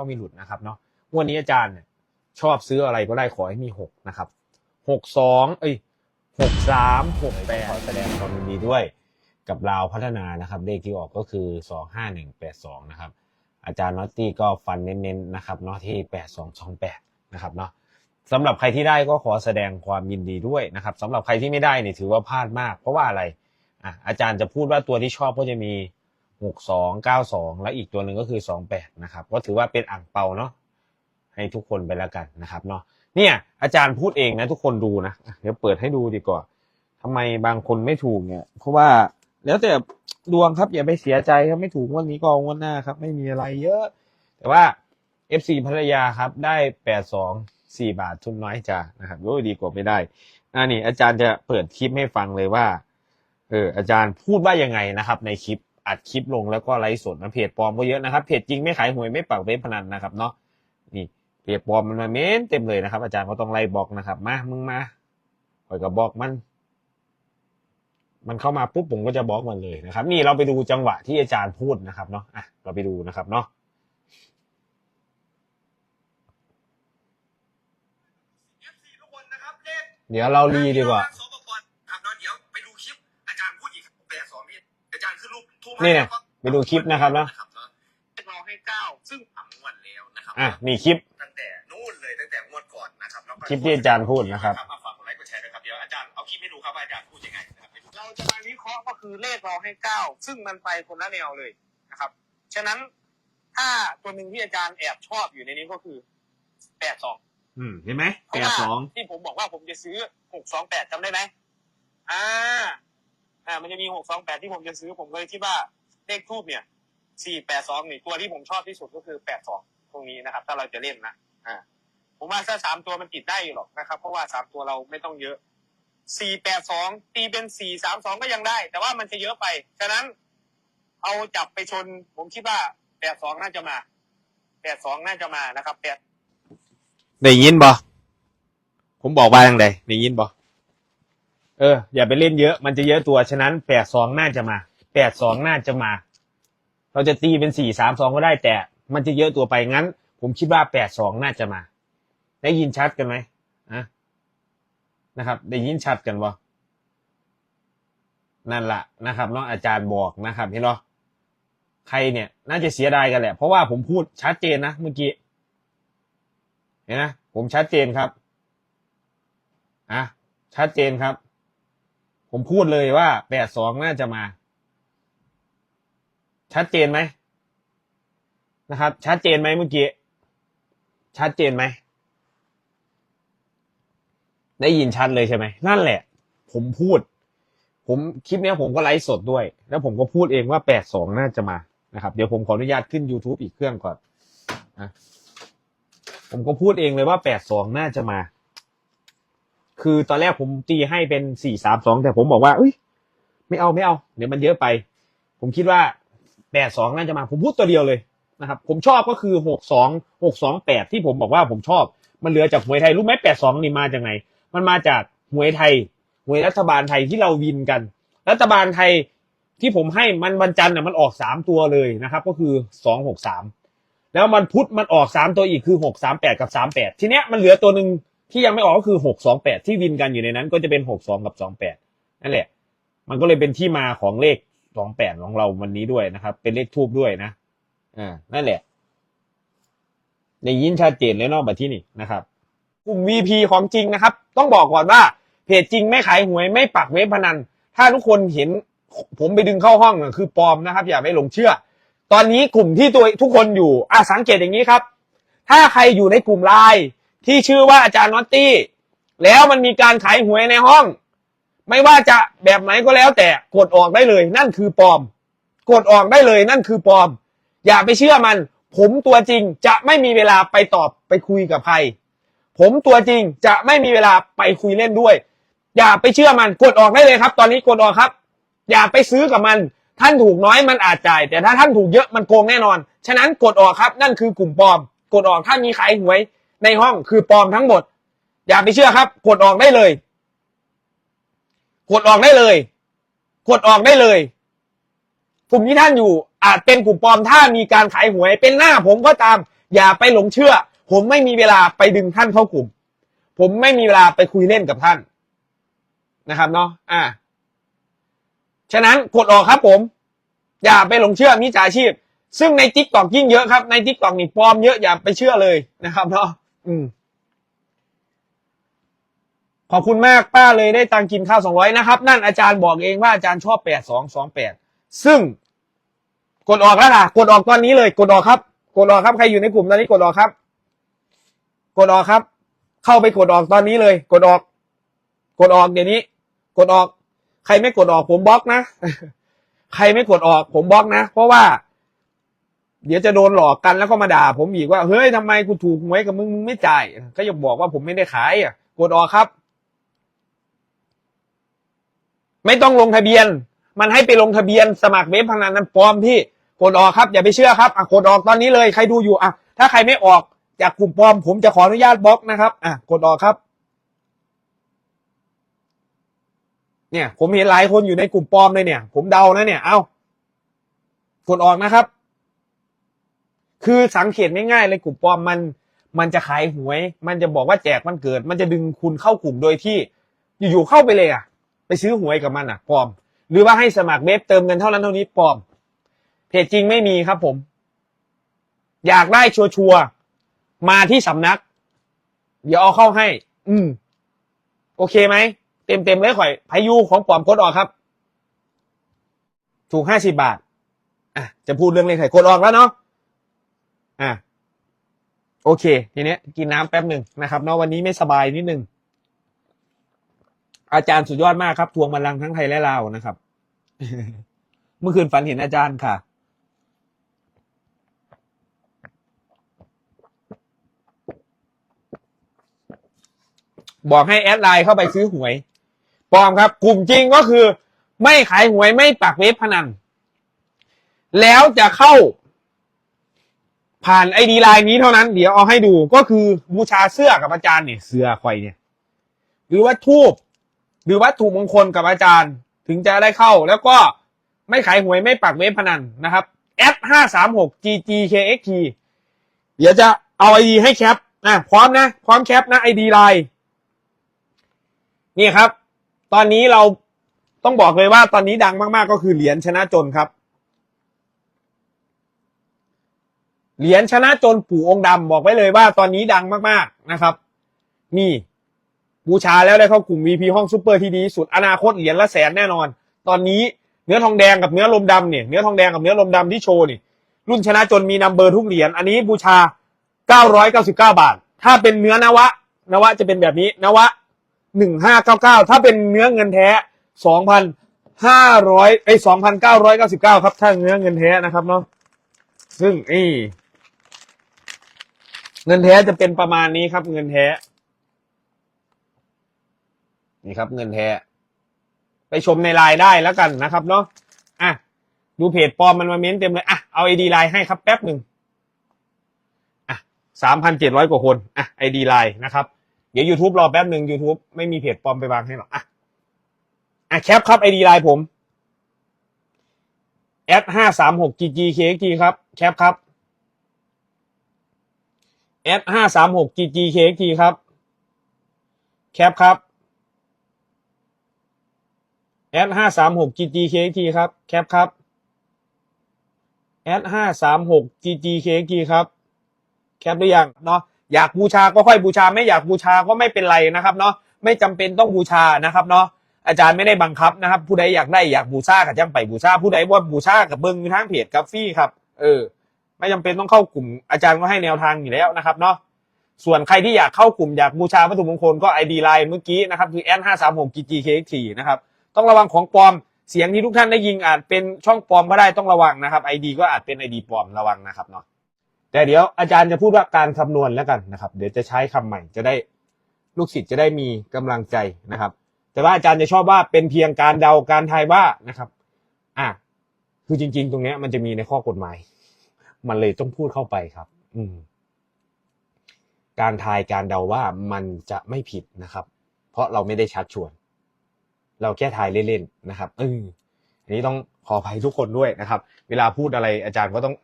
เข้ามีหลุดนะครับเนาะวันนี้อาจารย์เนี่ยชอบซื้ออะไรก็ได้ขอให้มีหกนะครับหกสองเอ้ยหกสามหกแปดขอแสดงความยินดีด้วยกับลาวพัฒนานะครับเลขที่ออกก็คือสองห้าหนึ่งแปดสองนะครับ อาจารย์น็อตตี้ก็ฟันเน้นๆนะครับเนาะที่แปดสองสองแปดนะครับเนาะสำหรับใครที่ได้ก็ขอแสดงความยินดีด้วยนะครับสำหรับใครที่ไม่ได้เนี่ยถือว่าพลาดมาก เพราะว่าอะไรอะอาจารย์จะพูดว่าตัวที่ชอบก็จะมี หกสองเก้าสองและอีกตัวหนึ่งก็คือสองแปดนะครับ ก็ถือว่าเป็นอ่างเปาเนาะให้ทุกคนไปแล้วกันนะครับเนาะเนี่ยอาจารย์พูดเองนะทุกคนดูนะเดี๋ยวเปิดให้ดูดีกว่าทำไมบางคนไม่ถูกเนี่ย เพราะว่าแล้วแต่ดวงครับอย่าไปเสียใจครับไม่ถูกวันนี้ก็งวันหน้าครับ ไม่มีอะไรเยอะ แต่ว่า FC ภรรยาครับได้แปดสองสี่บาททุนน้อยจ้านะครับโอ้ยดีกว่าไม่ได้อันนี้อาจารย์จะเปิดคลิปให้ฟังเลยว่าเอออาจารย์พูดว่ายังไงนะครับในคลิป อัดคลิปลงแล้วก็ไลฟ์สดนะเพจปลอมก็เยอะนะครับเพจจริงไม่ขายหวยไม่ปักเว็บพนันนะครับเนาะนี่เพจปลอมมันมาเม้นเต็มเลยนะครับ อาจารย์ก็ต้องไล่บล็อกนะครับ มามึงมาปล่อยกับบล็อกมัน มันเข้ามาปุ๊บผมก็จะบล็อกมันเลยนะครับ นี่เราไปดูจังหวะที่อาจารย์พูดนะครับเนาะอะเราไปดูนะครับเนาะ FC ทุกคนนะครับเลขเดี๋ยวเรารีดีกว่า นรูปทูบนี่เนี่ยไปดูคลิปนะครับเนาะเราให้เก้าซึ่งผังวันแล้วนะครับอะมีคลิปตั้งแต่นู่นเลยตั้งแต่งวดก่อนนะครับแล้วก็คลิปที่อาจารย์พูดนะครับเอาฝากกดไลค์กดแชร์ด้วยครับเดี๋ยวอาจารย์เอาคลิปให้ดูครับว่าอาจารย์พูดยังไงนะครับไปดูเราจะมาวิเคราะห์ก็คือเลขเราให้เก้าซึ่งมันไปคนละแนวเลยนะครับ ฉะนั้นถ้าตัวหนึ่งที่อาจารย์แอบชอบอยู่ในนี้ก็คือแปดสองอืมเห็นไหมเพแปราะดว่าสองที่ผมบอกว่าผมจะซื้อหกสองแปดจำได้ไหมอ่า อ่ามันจะมีหกสองแปดที่ผมจะซื้อผมก็เลยคิดว่าเลขทูบเนี่ยสี่แปดสองนี่ตัวที่ผมชอบที่สุดก็คือแปดสองตรงนี้นะครับ ถ้าเราจะเล่นนะอ่าผมว่าถ้าสามตัวมันติดได้อยู่หรอกนะครับ เพราะว่าสามตัวเราไม่ต้องเยอะสี่แปดสองตีเป็นสี่สามสองก็ยังได้ แต่ว่ามันจะเยอะไป ฉะนั้นเอาจับไปชน ผมคิดว่าแปดสองน่าจะมาแปดสองน่าจะมานะครับแปดได้ยินบ่ผมบอกว่าอย่างไรได้ยินบ่ เอออย่าไปเล่นเยอะมันจะเยอะตัวฉะนั้นแปดสองน่าจะมาแปดสองน่าจะมา เราจะตีเป็นสี่สามสองก็ได้แต่มันจะเยอะตัวไปงั้น ผมคิดว่าแปดสองน่าจะมา ได้ยินชัดกันไหมอะนะครับ ได้ยินชัดกันบ่นั่นแหละนะครับน้องอาจารย์บอกนะครับเห็นเนาะใครเนี่ย น่าจะเสียดายกันแหละ เพราะว่าผมพูดชัดเจนนะเมื่อกี้เห็นไหมผมชัดเจนครับอะชัดเจนครับ ผมพูดเลยว่าแปดสองน่าจะมา ชัดเจนไหมนะครับ ชัดเจนไหมเมื่อกี้ ชัดเจนไหม ได้ยินชัดเลยใช่ไหม นั่นแหละ ผมพูด ผมคลิปนี้ผมก็ไลฟ์สดด้วย แล้วผมก็พูดเองว่าแปดสองน่าจะมานะครับ เดี๋ยวผมขออนุญาตขึ้น YouTube อีกเครื่องก่อนอะผมก็พูดเองเลยว่าแปดสองน่าจะมา คือตอนแรกผมตีให้เป็นสี่สามสองแต่ผมบอกว่าเอ้ย ไม่เอาไม่เอา เดี๋ยวมันเยอะไป ผมคิดว่าแปดสองน่าจะมาผมพูดตัวเดียวเลยนะครับ ผมชอบก็คือหกสองหกสองแปดที่ผมบอกว่าผมชอบ มันเหลือจากหวยไทยรู้ไหมแปดสองนี่มาจากไหน มันมาจากหวยไทยหวยรัฐบาลไทยที่เราวินกัน รัฐบาลไทยที่ผมให้มันวันจันทร์น่ะมันออกสามตัวเลยนะครับ ก็คือสองหกสามแล้วมันพุธมันออกสามตัวอีกคือหกสามแปดกับสามแปดทีเนี้ยมันเหลือตัวหนึ่ง ที่ยังไม่ออกก็คือหกสองแปดที่วินกันอยู่ในนั้น ก็จะเป็นหกสองกับสองแปดนั่นแหละ มันก็เลยเป็นที่มาของเลขสองแปดของเราวันนี้ด้วยนะครับ เป็นเลขทูบด้วยนะอ่านั่นแหละในยินชัดเจนเลยนอกบัดที่นี่นะครับกลุ่ม VP ของจริงนะครับ ต้องบอกก่อนว่าเพจจริงไม่ขายหวยไม่ปักเว็บพนัน ถ้าทุกคนเห็นผมไปดึงเข้าห้องคือปลอมนะครับ อย่าไปหลงเชื่อ ตอนนี้กลุ่มที่ตัวทุกคนอยู่อะสังเกตอย่างนี้ครับ ถ้าใครอยู่ในกลุ่มไลน์ ที่ชื่อว่าอาจารย์น็อตตี้ แล้วมันมีการขายหวยในห้อง ไม่ว่าจะแบบไหนก็แล้วแต่กดออกได้เลย นั่นคือปลอม กดออกได้เลยนั่นคือปลอม อย่าไปเชื่อมัน ผมตัวจริงจะไม่มีเวลาไปตอบไปคุยกับใคร ผมตัวจริงจะไม่มีเวลาไปคุยเล่นด้วย อย่าไปเชื่อมันกดออกได้เลยครับ ตอนนี้กดออกครับ อย่าไปซื้อกับมัน ท่านถูกน้อยมันอาจจ่าย แต่ถ้าท่านถูกเยอะมันโกงแน่นอน ฉะนั้นกดออกครับ นั่นคือกลุ่มปลอม กดออกถ้ามีขายหวย ในห้องคือปลอมทั้งหมด อย่าไปเชื่อครับกดออกได้เลยกดออกได้เลยกดออกได้เลยกลุ่มที่ท่านอยู่อาจเป็นกลุ่มปลอมถ้ามีการขายหวยเป็นหน้าผมก็ตาม อย่าไปหลงเชื่อ ผมไม่มีเวลาไปดึงท่านเข้ากลุ่ม ผมไม่มีเวลาไปคุยเล่นกับท่านนะครับเนาะอ่า ฉะนั้นกดออกครับผม อย่าไปหลงเชื่อมิจฉาชีพ ซึ่งในทิกตอกยิ่งเยอะครับในทิกตอกนี่ปลอมเยอะอย่าไปเชื่อเลยนะครับเนาะ อืมขอบคุณมากป้าเลยได้ตังค์กินข้าวสองร้อยนะครับ นั่นอาจารย์บอกเองว่าอาจารย์ชอบแปดสองสองแปดซึ่ง กดออกแล้วล่ะ กดออกตอนนี้เลย กดออกครับ กดออกครับใครอยู่ในกลุ่มตอนนี้กดออกครับ กดออกครับ เข้าไปกดออกตอนนี้เลย กดออก กดออกเดี๋ยวนี้ กดออก ใครไม่กดออกผมบล็อกนะ ใครไม่กดออกผมบล็อกนะ เพราะว่า เดี๋ยวจะโดนหลอกกันแล้วก็มาด่าผมอีกว่าเฮ้ยทำไมกูถูกหวยกับมึงมึงไม่จ่ายก็ย่าบอกว่าผมไม่ได้ขายอะกดออกครับ ไม่ต้องลงทะเบียน มันให้ไปลงทะเบียนสมัครเว็บพนันนั้นปลอมพี่กดออกครับ อย่าไปเชื่อครับอะกดออกตอนนี้เลยใครดูอยู่อะถ้าใครไม่ออกจากกลุ่มปลอม ผมจะขออนุญาตบล็อกนะครับอะกดออกครับ เนี่ย ผมเห็นหลายคนอยู่ในกลุ่มปลอมเลยเนี่ย ผมเดานะเนี่ย เอากดออกนะครับ คือสังเกตง่ายๆเลยกลุ่มปลอมมัน มันจะขายหวย มันจะบอกว่าแจกมันเกิด มันจะดึงคุณเข้ากลุ่มโดยที่ อยู่ๆเข้าไปเลยอะ ไปซื้อหวยกับมันอะปลอม หรือว่าให้สมัครเว็บเติมเงินเท่านั้นเท่านี้ปลอม เพจจริงไม่มีครับผม อยากได้ชัวร์ๆมาที่สำนัก เดี๋ยวเอาเข้าให้ อืม โอเคไหม เต็มเต็มๆเลยข่อยพายุของปลอมกดออกครับ ถูกห้าสิบาท อะ จะพูดเรื่องเลขไข่กดออกแล้วเนาะ อะโอเค ทีเนี้ยกินน้ำแป๊บหนึ่งนะครับเนาะวันนี้ไม่สบายนิดนึง อาจารย์สุดยอดมากครับ ทวงบัลลังก์ทั้งไทยและลาวนะครับ เมื่อคืนฝันเห็นอาจารย์ค่ะ บอกให้แอดไลน์เข้าไปซื้อหวยปลอมครับ กลุ่มจริงก็คือ ไม่ขายหวยไม่ปักเว็บพนัน แล้วจะเข้า ผ่านไอดีไลน์นี้เท่านั้น เดี๋ยวเอาให้ดูก็คือบูชาเสื้อกับอาจารย์เนี่ยเสื้อคอยเนี่ย หรือว่าทูบหรือวัตถุมงคลกับอาจารย์ ถึงจะได้เข้า แล้วก็ไม่ขายหวยไม่ปักเว็บพนันนะครับ F ห้าสามหก GGKXT เดี๋ยวจะเอาไอดีให้แคปนะพร้อมนะ พร้อมแคปนะไอดีไลน์นี่ครับ ตอนนี้เราต้องบอกเลยว่าตอนนี้ดังมากๆก็คือเหรียญชนะจนครับ เหรียญชนะจนปู่องค์ดำบอกไว้เลยว่าตอนนี้ดังมากๆนะครับ นี่บูชาแล้วได้เข้ากลุ่ม VP ห้องซูเปอร์ที่ดีสุดอนาคตเหรียญละแสนแน่นอน ตอนนี้เนื้อทองแดงกับเนื้อลมดำเนี่ยเนื้อทองแดงกับเนื้อลมดำที่โชว์นี่รุ่นชนะจนมีนัมเบอร์ทุกเหรียญอันนี้บูชา 999 บาท ถ้าเป็นเนื้อนวะนวะจะเป็นแบบนี้นวะ 1599 ถ้าเป็นเนื้อเงินแท้ 2,500ไอ้2,999 ครับถ้าเนื้อเงินแท้นะครับเนาะซึ่งไอ้ เงินแท้จะเป็นประมาณนี้ครับ เงินแท้ นี่ครับ เงินแท้ ไปชมในไลน์ได้แล้วกันนะครับเนาะอะดูเพจปลอมมันมาเม้นเต็มเลยอะเอาไอดีไลน์ให้ครับแป๊บหนึ่งอะสามพันเจ็ดร้อยกว่าคนอะไอดีไลน์นะครับ เดี๋ยว YouTube รอแป๊บหนึ่ง YouTube ไม่มีเพจปลอมไปวางให้หรอกอะอะแคปครับไอดีไลน์ผมแอดห้าสามหก ggkg ครับ แคปครับ แอดห้าสามหก ggkg ครับ แคปครับแอดห้าสามหก ggkg ครับ แคปครับแอดห้าสามหก ggkg คครับ แคปหรือยังเนาะอยากบูชาก็ค่อยบูชา ไม่อยากบูชาก็ไม่เป็นไรนะครับเนาะไม่จำเป็นต้องบูชานะครับเนาะอาจารย์ไม่ได้บังคับนะครับ ผู้ใดอยากได้อยากบูชากับจังไปบูชาผู้ใดว่าบูชากับเบิ้งทางเพจกับฟรี่ครับ เออ ไม่จำเป็นต้องเข้ากลุ่มอาจารย์ก็ให้แนวทางอยู่แล้วนะครับเนาะส่วนใครที่อยากเข้ากลุ่มอยากบูชาวัตถุมงคลก็ไอดีไลน์เมื่อกี้นะครับคือ n ห้าสามหก ggkx นะครับต้องระวังของปลอมเสียงที่ทุกท่านได้ยิงอาจเป็นช่องปลอมก็ได้ต้องระวังนะครับไอดีก็อาจเป็นไอดีปลอมระวังนะครับเนาะแต่เดี๋ยวอาจารย์จะพูดว่าการคำนวณแล้วกันนะครับ เดี๋ยวจะใช้คำใหม่จะได้ลูกศิษย์จะได้มีกำลังใจนะครับ แต่ว่าอาจารย์จะชอบว่าเป็นเพียงการเดาการทายว่านะครับ อะคือจริง ๆ ตรงนี้มันจะมีในข้อกฎหมาย มันเลยต้องพูดเข้าไปครับ อืม การทายการเดาว่ามันจะไม่ผิดนะครับ เพราะเราไม่ได้ชัดชวน เราแค่ทายเล่นๆนะครับเอออันนี้ต้องขออภัยทุกคนด้วยนะครับ เวลาพูดอะไรอาจารย์ก็ต้อง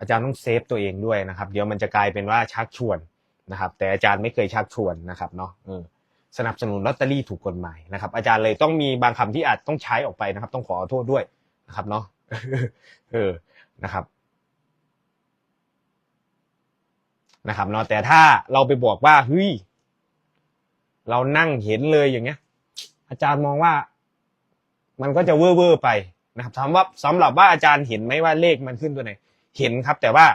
อาจารย์ต้องเซฟตัวเองด้วยนะครับ เดี๋ยวมันจะกลายเป็นว่าชักชวนนะครับ แต่อาจารย์ไม่เคยชักชวนนะครับ เนาะเออสนับสนุนลอตเตอรี่ถูกกฎหมายนะครับ อาจารย์เลยต้องมีบางคำที่อาจต้องใช้ออกไปนะครับ ต้องขอโทษด้วยนะครับ เนาะเออนะครับ นะครับเนาะแต่ถ้าเราไปบอกว่าเฮ้ยเรานั่งเห็นเลยอย่างเงี้ย อาจารย์มองว่า มันก็จะเว่อร์ไปนะครับถามว่าสำหรับว่าอาจารย์เห็นไหมว่าเลขมันขึ้นตัวไหน เห็นครับ แต่ว่า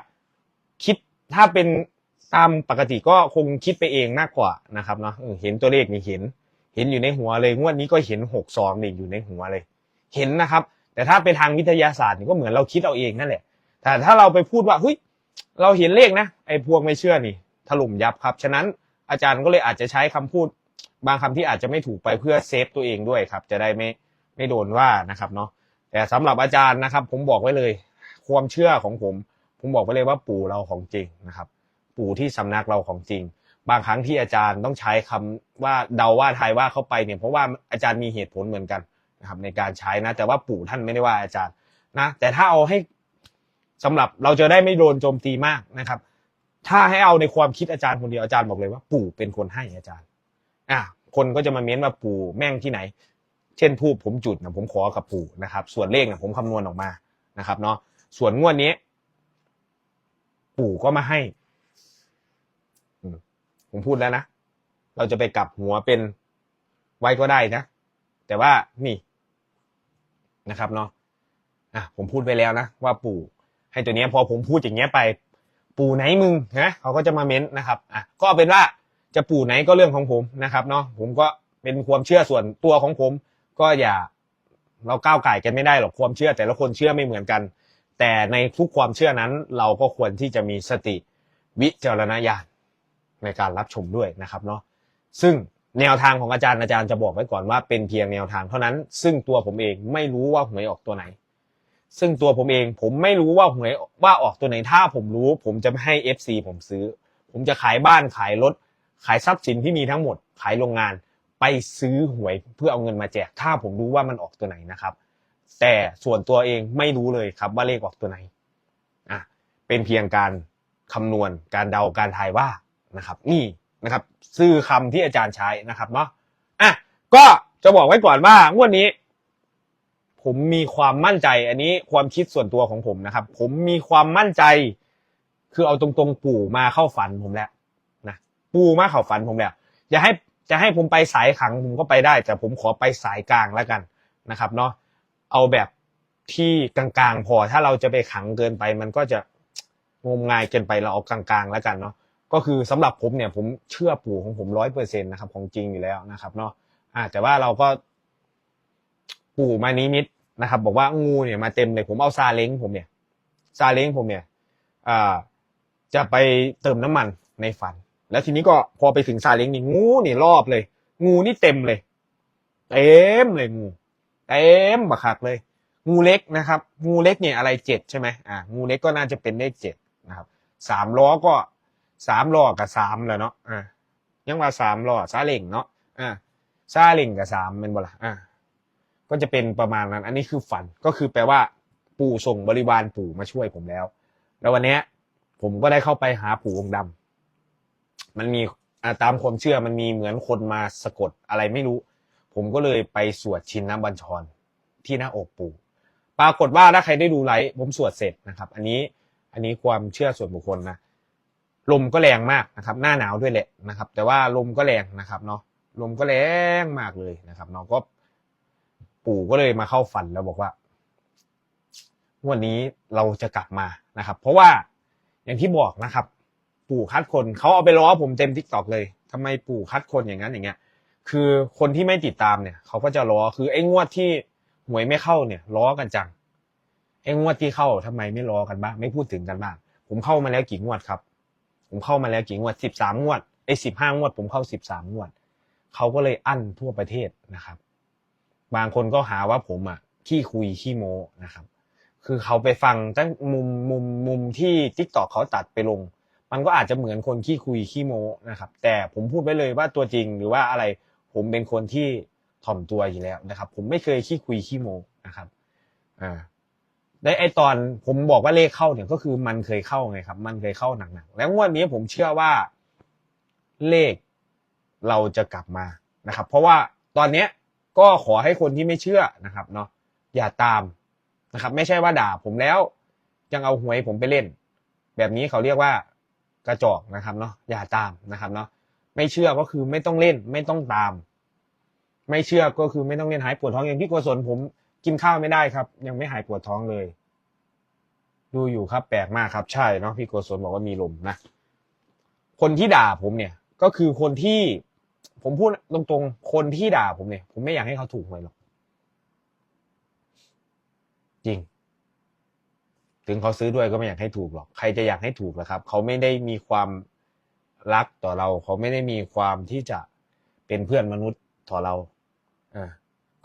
คิดถ้าเป็นตามปกติก็คงคิดไปเองมากกว่านะครับเนาะเออเห็นตัวเลขนี่เห็น เห็นอยู่ในหัวเลยงวดนี้ก็เห็นหกสองนี่อยู่ในหัวเลย เห็นนะครับ แต่ถ้าเป็นทางวิทยาศาสตร์นี่ก็เหมือนเราคิดเอาเองนั่นแหละแต่ถ้าเราไปพูดว่าเฮ้ย เราเห็นเลขนะไอ้พวกไม่เชื่อนี่ถล่มยับครับ ฉะนั้นอาจารย์ก็เลยอาจจะใช้คำพูด บางคำที่อาจจะไม่ถูกไปเพื่อเซฟตัวเองด้วยครับ จะได้ไม่ไม่โดนว่านะครับเนาะแต่สำหรับอาจารย์นะครับ ผมบอกไว้เลย ความเชื่อของผม ผมบอกไว้เลยว่าปู่เราของจริงนะครับ ปู่ที่สำนักเราของจริง บางครั้งที่อาจารย์ต้องใช้คำว่าเดาว่าทายว่าเข้าไปเนี่ยเพราะว่าอาจารย์มีเหตุผลเหมือนกันนะครับในการใช้นะ แต่ว่าปู่ท่านไม่ได้ว่าอาจารย์นะ แต่ถ้าเอาให้ สำหรับเราจะได้ไม่โดนโจมตีมากนะครับ ถ้าให้เอาในความคิดอาจารย์คนเดียวอาจารย์บอกเลยว่าปู่เป็นคนให้อาจารย์ อะคนก็จะมาเม้นว่าปู่แม่งที่ไหน เช่นทูบผมจุดนะผมขอกับปู่นะครับ ส่วนเลขนะผมคำนวณออกมานะครับ เนาะส่วนงวดนี้ ปู่ก็มาให้ผมพูดแล้วนะ เราจะไปกลับหัวเป็นไว้ก็ได้นะ แต่ว่านี่นะครับเนาะอะผมพูดไปแล้วนะว่าปู่ ให้ตัวนี้พอผมพูดอย่างเงี้ยไป ปู่ไหนมึงนะเขาก็จะมาเม้นนะครับอะก็เอาเป็นว่าจะปู่ไหนก็เรื่องของผมนะครับเนาะผมก็เป็นความเชื่อส่วนตัวของผม ก็อย่าเราก้าวไก่กันไม่ได้หรอกความเชื่อ แต่ละคนเชื่อไม่เหมือนกัน แต่ในทุกความเชื่อนั้น เราก็ควรที่จะมีสติวิจารณญาณในการรับชมด้วยนะครับเนาะซึ่งแนวทางของอาจารย์อาจารย์จะบอกไว้ก่อนว่าเป็นเพียงแนวทางเท่านั้น ซึ่งตัวผมเองไม่รู้ว่าหวยออกตัวไหน ซึ่งตัวผมเองผมไม่รู้ว่าหวยว่าออกตัวไหนถ้าผมรู้ ผมจะไม่ให้ FC ผมซื้อ ผมจะขายบ้านขายรถ ขายทรัพย์สินที่มีทั้งหมด ขายโรงงาน ไปซื้อหวยเพื่อเอาเงินมาแจก ถ้าผมรู้ว่ามันออกตัวไหนนะครับ แต่ส่วนตัวเองไม่รู้เลยครับว่าเลขออกตัวไหนอะเป็นเพียงการคำนวณการเดาการทายว่านะครับ นี่นะครับ ซื่อคำที่อาจารย์ใช้นะครับเนาะอะก็จะบอกไว้ก่อนว่างวดนี้ ผมมีความมั่นใจ อันนี้ความคิดส่วนตัวของผมนะครับ ผมมีความมั่นใจ คือเอาตรงๆปู่มาเข้าฝันผมแล้วนะปู่มาเข้าฝันผมแล้วอย่าให้จะให้ผมไปสายขังผมก็ไปได้ แต่ผมขอไปสายกลางแล้วกันนะครับเนาะเอาแบบที่กลางๆ พอถ้าเราจะไปขังเกินไป มันก็จะงมงายเกินไปเราเอากลางๆแล้วกันเนาะก็คือสำหรับผมเนี่ยผมเชื่อปู่ของผมร้อยเปอร์เซ็นต์นะครับของจริงอยู่แล้วนะครับเนาะอ่าแต่ว่าเราก็ ปู่มานิมิตนะครับ บอกว่างูเนี่ยมาเต็มเลยผมเอาซาเล้งผมเนี่ยซาเล้งผมเนี่ยจะไปเติมน้ำมันในฝัน แล้วทีนี้ก็พอไปถึงซาเล้งนี่งูนี่รอบเลย งูนี่เต็มเลย เต็มเลยงูเต็มบักคักเลย งูเล็กนะครับ งูเล็กเนี่ยอะไรเจ็ดใช่ไหมอ่างูเล็กก็น่าจะเป็นเลขเจ็ดนะครับสามล้อก็สามล้อกับสามแหละเนาะอ่ายังว่าสามล้อซาเล้งเนาะอ่าซาเล้งกับสามเป็นบ่ละอ่า ก็จะเป็นประมาณนั้น อันนี้คือฝันก็คือแปลว่าปู่ส่งบริวารปู่มาช่วยผมแล้ว แล้ววันนี้ผมก็ได้เข้าไปหาปู่องค์ดำมันมีตามความเชื่อมันมีเหมือนคนมาสะกดอะไรไม่รู้ ผมก็เลยไปสวดชินน้ำบัญชรที่หน้าอกปู่ ปรากฏว่าถ้าใครได้ดูไลฟ์ผมสวดเสร็จนะครับ อันนี้อันนี้ความเชื่อส่วนบุคคลนะลมก็แรงมากนะครับ หน้าหนาวด้วยแหละนะครับ แต่ว่าลมก็แรงนะครับเนาะลมก็แรงมากเลยนะครับเนาะก็ ปู่ก็เลยมาเข้าฝันแล้วบอกว่าวันนี้เราจะกลับมานะครับ เพราะว่าอย่างที่บอกนะครับ ปู่คัดคนเขาเอาไปล้อผมเต็มทิกตอกเลยทำไมปู่คัดคนอย่างนั้นอย่างเงี้ย คือคนที่ไม่ติดตามเนี่ยเขาก็จะล้อคือไอ้งวดที่หวยไม่เข้าเนี่ยล้อกันจังไอ้งวดที่เข้าทำไมไม่ล้อกันบ้างไม่พูดถึงกันบ้างผมเข้ามาแล้วกี่งวดครับ ผมเข้ามาแล้วกี่งวดสิบสามงวดไอ้สิบห้างวด ผมเข้าสิบสามงวดเขาก็เลยอั้นทั่วประเทศนะครับ บางคนก็หาว่าผมอะขี้คุยขี้โมนะครับ คือเขาไปฟังตั้งมุมมุมมุมที่ทิกตอกเขาตัดไปลง มันก็อาจจะเหมือนคนขี้คุยขี้โมนะครับ แต่ผมพูดไว้เลยว่าตัวจริงหรือว่าอะไรผมเป็นคนที่ถ่อมตัวอยู่แล้วนะครับ ผมไม่เคยขี้คุยขี้โมนะครับอ่าได้ไอตอนผมบอกว่าเลขเข้าเนี่ยก็คือมันเคยเข้าไงครับ มันเคยเข้าหนักๆแล้วงวดนี้ผมเชื่อว่าเลขเราจะกลับมานะครับ เพราะว่าตอนเนี้ย ก็ขอให้คนที่ไม่เชื่อนะครับเนาะอย่าตามนะครับ ไม่ใช่ว่าด่าผมแล้วยังเอาหวยผมไปเล่น แบบนี้เขาเรียกว่ากระจอกนะครับเนาะอย่าตามนะครับเนาะไม่เชื่อก็คือไม่ต้องเล่นไม่ต้องตาม ไม่เชื่อก็คือไม่ต้องเล่นหายปวดท้องอย่างพี่โกศลผมกินข้าวไม่ได้ครับ ยังไม่หายปวดท้องเลย ดูอยู่ครับ แปลกมากครับ ใช่เนาะพี่โกศลบอกว่ามีลมนะคนที่ด่าผมเนี่ย ก็คือคนที่ ผมพูดตรงๆ คนที่ด่าผมเนี่ย ผมไม่อยากให้เขาถูกหวยหรอก จริง ถึงเขาซื้อด้วยก็ไม่อยากให้ถูกหรอก ใครจะอยากให้ถูกล่ะครับ เขาไม่ได้มีความรักต่อเรา เขาไม่ได้มีความที่จะเป็นเพื่อนมนุษย์ต่อเรา อ่า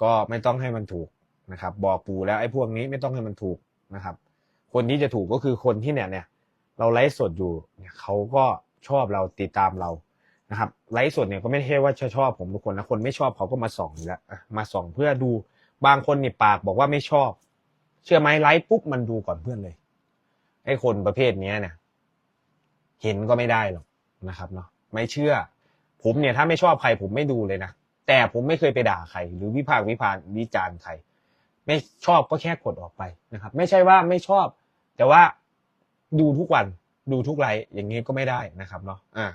ก็ไม่ต้องให้มันถูกนะครับ บอกปู่แล้วไอ้พวกนี้ไม่ต้องให้มันถูกนะครับ คนที่จะถูกก็คือคนที่เนี่ยเนี่ย เราไลฟ์สดอยู่เนี่ยเขาก็ชอบเราติดตามเรา นะครับไลฟ์สดเนี่ยก็ไม่ใช่ว่าจะชอบผมทุกคนนะคนไม่ชอบเขาก็มาส่องอยู่แล้วมาส่องเพื่อดูบางคนเนี่ยปากบอกว่าไม่ชอบ เชื่อไหมไลฟ์ปุ๊บมันดูก่อนเพื่อนเลยไอ้คนประเภทเนี้ยเนี่ยเห็นก็ไม่ได้หรอกนะครับเนาะไม่เชื่อ ผมเนี่ยถ้าไม่ชอบใครผมไม่ดูเลยนะแต่ผมไม่เคยไปด่าใคร หรือวิพากษ์วิพากษ์วิจารณ์ใครไม่ชอบก็แค่กดออกไปนะครับ ไม่ใช่ว่าไม่ชอบ แต่ว่าดูทุกวันดูทุกไลฟ์อย่างนี้ก็ไม่ได้นะครับเนาะอะอะ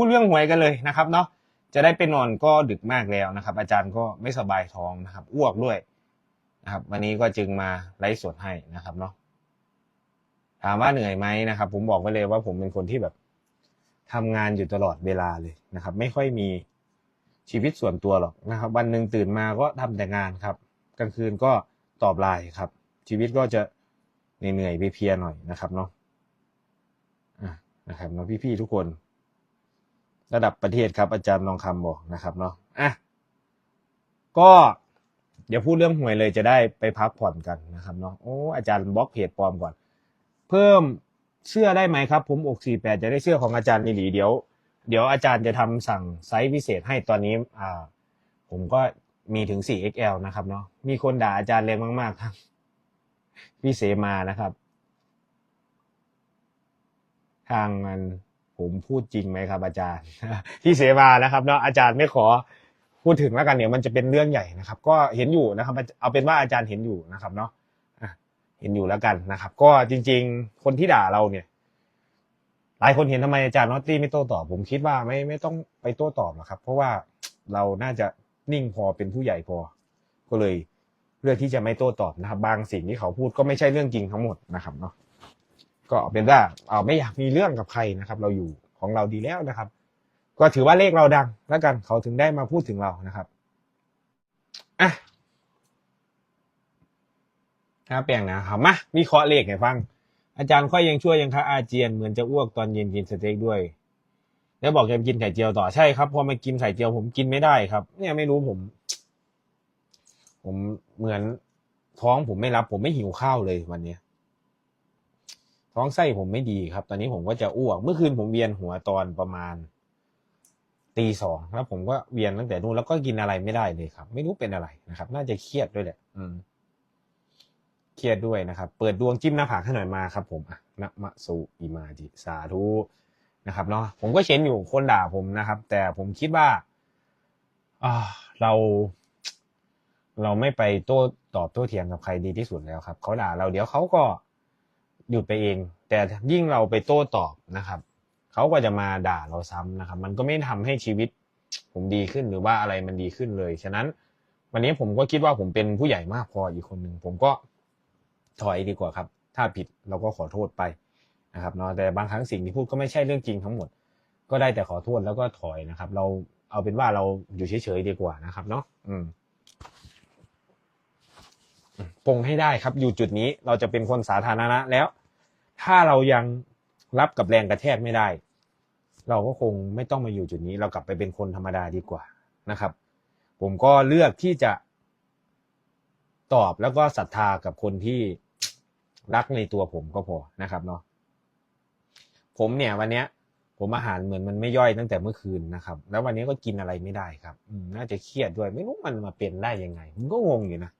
พูดเรื่องหวยกันเลยนะครับเนาะจะได้ไปนอนก็ดึกมากแล้วนะครับ อาจารย์ก็ไม่สบายท้องนะครับอ้วกด้วยนะครับ วันนี้ก็จึงมาไลฟ์สดให้นะครับเนาะถามว่าเหนื่อยไหมนะครับ ผมบอกไว้เลยว่าผมเป็นคนที่แบบทำงานอยู่ตลอดเวลาเลยนะครับ ไม่ค่อยมีชีวิตส่วนตัวหรอกนะครับ วันหนึ่งตื่นมาก็ทำแต่งานครับ กลางคืนก็ตอบไลน์ครับ ชีวิตก็จะเหนื่อยๆเพียๆหน่อยนะครับเนาะะนะครับเนาะพี่ๆทุกคน ระดับประเทศครับอาจารย์ลองคำบอกนะครับเนาะอะก็เดี๋ยวพูดเรื่องหวยเลยจะได้ไปพักผ่อนกันนะครับเนาะโอ้อาจารย์บล็อกเพจปลอมก่อน เพิ่มเสื้อได้ไหมครับ ผมอกสี่แปดจะได้เสื้อของอาจารย์นิหลีเดี๋ยว เดี๋ยวอาจารย์จะทำสั่งไซส์พิเศษให้ตอนนี้อ่า ผมก็มีถึง 4XL นะครับเนาะมีคนด่าอาจารย์แรงมาก ๆ ครับ พี่เสมานะครับ ทางมัน ผมพูดจริงไหมครับ อาจารย์พี่เสมานะครับเนาะอาจารย์ไม่ขอพูดถึงแล้วกันเดี๋ยวมันจะเป็นเรื่องใหญ่นะครับ ก็เห็นอยู่นะครับ เอาเป็นว่าอาจารย์เห็นอยู่นะครับเนาะเห็นอยู่แล้วกันนะครับ ก็จริง ๆ คนที่ด่าเราเนี่ย หลายคนเห็นทำไมอาจารย์นอตตี้ไม่โต้ตอบ ผมคิดว่าไม่ไม่ต้องไปโต้ตอบหรอกครับ เพราะว่าเราน่าจะนิ่งพอเป็นผู้ใหญ่พอ ก็เลยเลือกที่จะไม่โต้ตอบนะครับ บางสิ่งที่เขาพูดก็ไม่ใช่เรื่องจริงทั้งหมดนะครับเนาะ ก็เป็นว่าเอาไม่อยากมีเรื่องกับใครนะครับ เราอยู่ของเราดีแล้วนะครับ ก็ถือว่าเลขเราดัง แล้วกันเขาถึงได้มาพูดถึงเรานะครับอะถ้าแปลงนะครับมาวิเคราะห์เลขให้ฟัง อาจารย์ค่อยยังช่วยยังคะอาเจียนเหมือนจะอ้วกตอนเย็นกินสเต็กด้วย แล้วบอกจะกินไข่เจียวต่อใช่ครับพอมากินไข่เจียวผมกินไม่ได้ครับ เนี่ยไม่รู้ผม ผมเหมือนท้องผมไม่รับ ผมไม่หิวข้าวเลยวันเนี้ย ท้องไส้ผมไม่ดีครับ ตอนนี้ผมก็จะอ้วก เมื่อคืนผมเวียนหัวตอนประมาณตีสองแล้วผมก็เวียนตั้งแต่นู่นแล้วก็กินอะไรไม่ได้เลยครับ ไม่รู้เป็นอะไรนะครับ น่าจะเครียดด้วยแหละ อืมเครียดด้วยนะครับ เปิดดวงจิ้มหน้าผากให้หน่อยมาครับ ผมอะนะมะสุอิมาจิสาธุนะครับเนาะผมก็เช็นอยู่คนด่าผมนะครับ แต่ผมคิดว่าอ่าเรา เราไม่ไปโต้ตอบโต้เถียงกับใครดีที่สุดแล้วครับเขาด่าเราเดี๋ยวเขาก็ หยุดไปเอง แต่ยิ่งเราไปโต้ตอบนะครับเขาก็จะมาด่าเราซ้ำนะครับ มันก็ไม่ทำให้ชีวิตผมดีขึ้นหรือว่าอะไรมันดีขึ้นเลย ฉะนั้น วันนี้ผมก็คิดว่าผมเป็นผู้ใหญ่มากพออีกคนหนึ่งผมก็ถอยดีกว่าครับ ถ้าผิดเราก็ขอโทษไปนะครับเนาะแต่บางครั้งสิ่งที่พูดก็ไม่ใช่เรื่องจริงทั้งหมด ก็ได้แต่ขอโทษแล้วก็ถอยนะครับ เราเอาเป็นว่าเราอยู่เฉยๆดีกว่านะครับ เนาะอืมปงให้ได้ครับ อยู่จุดนี้เราจะเป็นคนสาธารณะแล้ว ถ้าเรายังรับกับแรงกระแทกไม่ได้ เราก็คงไม่ต้องมาอยู่จุดนี้ เรากลับไปเป็นคนธรรมดาดีกว่านะครับ ผมก็เลือกที่จะตอบแล้วก็ศรัทธากับคนที่รักในตัวผมก็พอนะครับเนาะผมเนี่ยวันเนี้ย ผมอาหารเหมือนมันไม่ย่อยตั้งแต่เมื่อคืนนะครับ แล้ววันนี้ก็กินอะไรไม่ได้ครับน่าจะเครียดด้วย ไม่รู้มันมาเป็นได้ยังไงผมก็งงอยู่นะ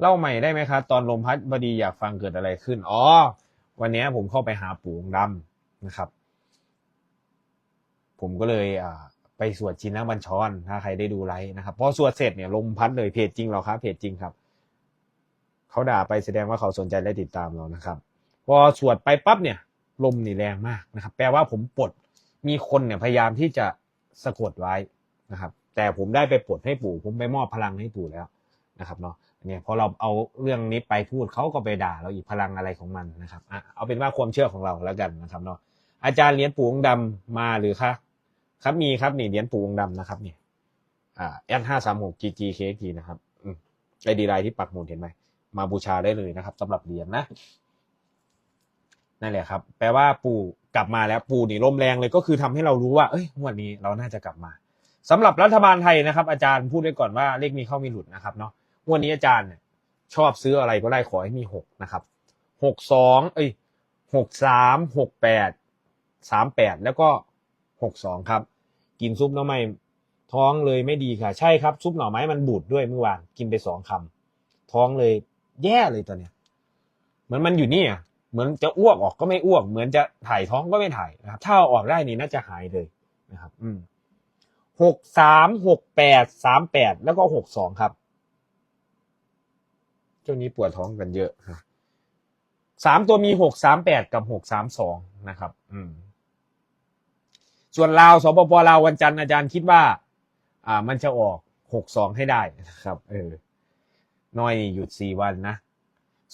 เล่าใหม่ได้ไหมครับตอนลมพัดบดีอยากฟังเกิดอะไรขึ้น อ๋อ วันนี้ผมเข้าไปหาปู่องดำนะครับ ผมก็เลยอ่าไปสวดชินบัญชรถ้าใครได้ดูไลฟ์นะครับพอสวดเสร็จเนี่ยลมพัดเลยเพจจริงเราครับเพจจริงครับเขาด่าไปแสดงว่าเขาสนใจและติดตามเรานะครับ พอสวดไปปั๊บเนี่ย ลมนี่แรงมากนะครับ แปลว่าผมปลดมีคนเนี่ยพยายามที่จะสะกดไว้นะครับ แต่ผมได้ไปปลดให้ปู่ ผมไปมอบพลังให้ปู่แล้วนะครับเนาะ เนี่ยพอเราเอาเรื่องนี้ไปพูดเขาก็ไปด่าเราอีกพลังอะไรของมันนะครับอะเอาเป็นว่าความเชื่อของเราแล้วกันนะครับเนาะอาจารย์เหรียญปู่องค์ดำมาหรือคะครับมีครับนี่เหรียญปู่องค์ดำนะครับเนี่ยอ่าแอดห้าสามหกจีจีเคจีนะครับอืมไอดีไลน์ที่ปักหมุดเห็นไหมมาบูชาได้เลยนะครับสำหรับเหรียญนะนั่นแหละครับ แปลว่าปู่กลับมาแล้วปู่นี่ลมแรงเลยก็คือทำให้เรารู้ว่าเอ้ยวดนี้เราน่าจะกลับมาสำหรับรัฐบาลไทยนะครับ อาจารย์พูดไว้ก่อนว่าเลขมีเข้ามีหลุดนะครับเนาะ วดนี้อาจารย์เนี่ยชอบซื้ออะไรก็ได้ขอให้มีหกนะครับหกสองเอ้ยหกสามหกแปดสามแปดแล้วก็หกสองครับ กินซุปหน่อไม้ท้องเลยไม่ดีค่ะ ใช่ครับ ซุปหน่อไม้มันบูดด้วยเมื่อวานกินไปสองคำท้องเลยแย่เลยตอนเนี้ยเหมือนมันอยู่นี่อะเหมือนจะอ้วกออกก็ไม่อ้วก เหมือนจะถ่ายท้องก็ไม่ถ่ายนะครับถ้าออกได้นี่น่าจะหายเลยนะครับ อืมหกสามหกแปดสามแปดแล้วก็หกสองครับ ช่วงนี้ปวดท้องกันเยอะสามตัวมีหกสามแปดกับหกสามสองนะครับ อืม ส่วนลาวสปปลาววันจันทร์อาจารย์คิดว่า อ่า มันจะออกหกสองให้ได้นะครับ เออน้อยหยุดสี่วันนะ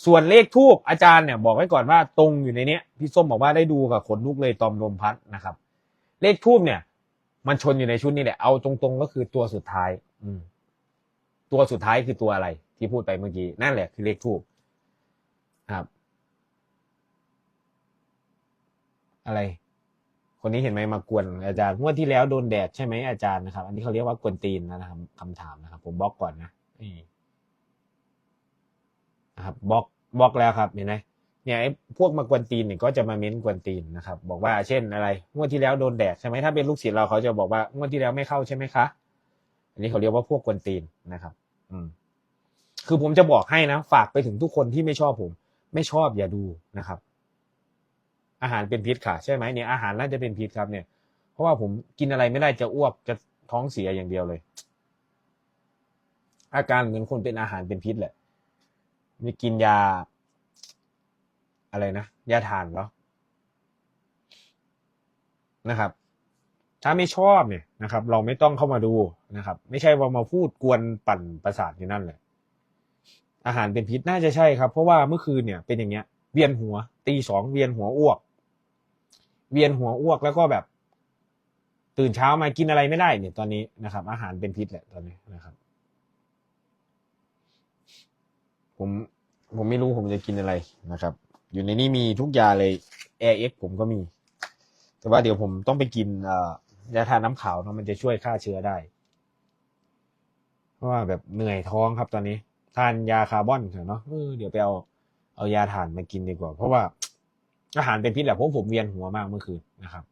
ส่วนเลขทูบอาจารย์เนี่ยบอกไว้ก่อนว่าตรงอยู่ในเนี้ยพี่ส้มบอกว่าได้ดูกับขนลุกเลยตอมลมพัดนะครับ เลขทูบเนี่ย มันชนอยู่ในชุดนี้แหละเอาตรงๆก็คือตัวสุดท้าย อืม ตัวสุดท้ายคือตัวอะไรที่พูดไปเมื่อกี้ นั่นแหละคือเลขทูบครับ อะไร คนนี้เห็นไหมมากวนอาจารย์งวดที่แล้วโดนแดดใช่ไหมอาจารย์นะครับ อันนี้เขาเรียกว่ากวนตีนนะครับคำถามนะครับ ผมบล็อกก่อนนะนี่นะครับบล็อกบล็อกแล้วครับเห็นไหมเนี่ยไอ้พวกมากวนตีนเนี่ยก็จะมาเม้นกวนตีนนะครับ บอกว่าเช่นอะไรงวดที่แล้วโดนแดดใช่ไหมถ้าเป็นลูกศิษย์เราเขาจะบอกว่างวดที่แล้วไม่เข้าใช่ไหมคะ อันนี้เขาเรียกว่าพวกกวนตีนนะครับ อืมคือผมจะบอกให้นะ ฝากไปถึงทุกคนที่ไม่ชอบผม ไม่ชอบอย่าดูนะครับ อาหารเป็นพิษค่ะใช่ไหมเนี่ยอาหารน่าจะเป็นพิษครับเนี่ย เพราะว่าผมกินอะไรไม่ได้จะอ้วกจะท้องเสียอย่างเดียวเลย อาการเหมือนคนเป็นอาหารเป็นพิษแหละมีกินยา อะไรนะยาทานเหรอนะครับ ถ้าไม่ชอบเนี่ยนะครับ เราไม่ต้องเข้ามาดูนะครับ ไม่ใช่ว่ามาพูดกวนปั่นประสาทอยู่นั่นแหละอาหารเป็นพิษน่าจะใช่ครับ เพราะว่าเมื่อคืนเนี่ยเป็นอย่างเงี้ย เวียนหัว ตีสองเวียนหัวอ้วก เวียนหัวอ้วกแล้วก็แบบ ตื่นเช้ามากินอะไรไม่ได้เนี่ยตอนนี้นะครับ อาหารเป็นพิษแหละตอนนี้นะครับ ผมผมไม่รู้ผมจะกินอะไรนะครับ อยู่ในนี้มีทุกยาเลย Air X ผมก็มี แต่ว่าเดี๋ยวผมต้องไปกินอ่อ ยาทานน้ำขาวเนาะมันจะช่วยฆ่าเชื้อได้ เพราะว่าแบบเหนื่อยท้องครับตอนนี้ ทานยาคาร์บอนเถอะเนาะเออเดี๋ยวไปเอาเอายาถ่านมากินดีกว่า เพราะว่าอาหารเป็นพิษแหละเพราะผมเวียนหัวมากเมื่อคืนนะครับ